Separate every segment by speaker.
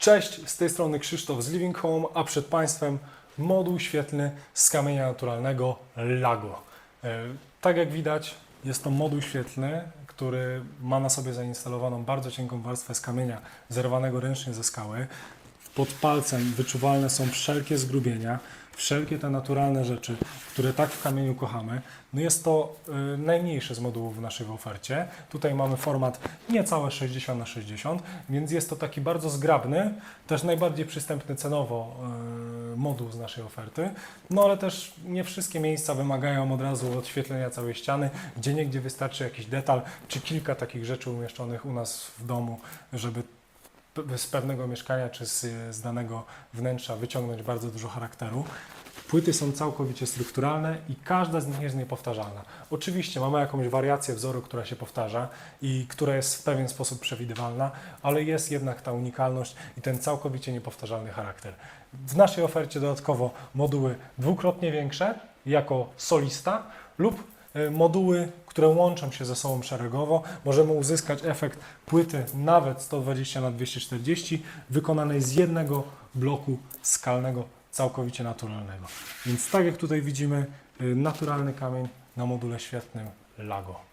Speaker 1: Cześć, z tej strony Krzysztof z Living Home, a przed Państwem moduł świetlny z kamienia naturalnego Lago. E, Tak jak widać, jest to moduł świetlny, który ma na sobie zainstalowaną bardzo cienką warstwę z kamienia zerwanego ręcznie ze skały. Pod palcem wyczuwalne są wszelkie zgrubienia, wszelkie te naturalne rzeczy, które tak w kamieniu kochamy. No jest to y, najmniejszy z modułów w naszej ofercie. Tutaj mamy format niecałe 60 na 60, więc jest to taki bardzo zgrabny, też najbardziej przystępny cenowo y, moduł z naszej oferty. No ale też nie wszystkie miejsca wymagają od razu odświetlenia całej ściany, gdzie niegdzie wystarczy jakiś detal czy kilka takich rzeczy umieszczonych u nas w domu, żeby z pewnego mieszkania czy z, z danego wnętrza wyciągnąć bardzo dużo charakteru. Płyty są całkowicie strukturalne i każda z nich jest niepowtarzalna. Oczywiście mamy jakąś wariację wzoru, która się powtarza i która jest w pewien sposób przewidywalna, ale jest jednak ta unikalność i ten całkowicie niepowtarzalny charakter. W naszej ofercie dodatkowo moduły dwukrotnie większe jako solista lub e, moduły, które łączą się ze sobą szeregowo. Możemy uzyskać efekt płyty nawet 120 na 240 wykonanej z jednego bloku skalnego całkowicie naturalnego. Więc tak jak tutaj widzimy, y, naturalny kamień na module świetnym Lago.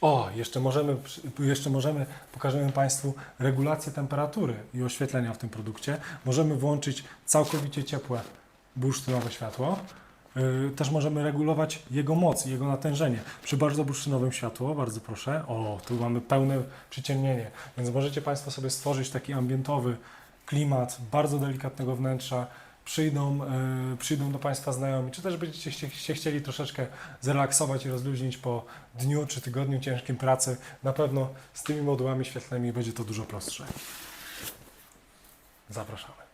Speaker 1: O, jeszcze możemy, jeszcze możemy, pokażemy Państwu regulację temperatury i oświetlenia w tym produkcie. Możemy włączyć całkowicie ciepłe bursztynowe światło. Yy, Też możemy regulować jego moc jego natężenie. Przy bardzo bursztynowym światło, bardzo proszę, o, tu mamy pełne przyciemnienie, więc możecie Państwo sobie stworzyć taki ambientowy klimat bardzo delikatnego wnętrza. Przyjdą, yy, przyjdą do Państwa znajomi, czy też będziecie chcie- się chcieli troszeczkę zrelaksować i rozluźnić po dniu czy tygodniu ciężkim pracy. Na pewno z tymi modułami świetlnymi będzie to dużo prostsze. Zapraszamy.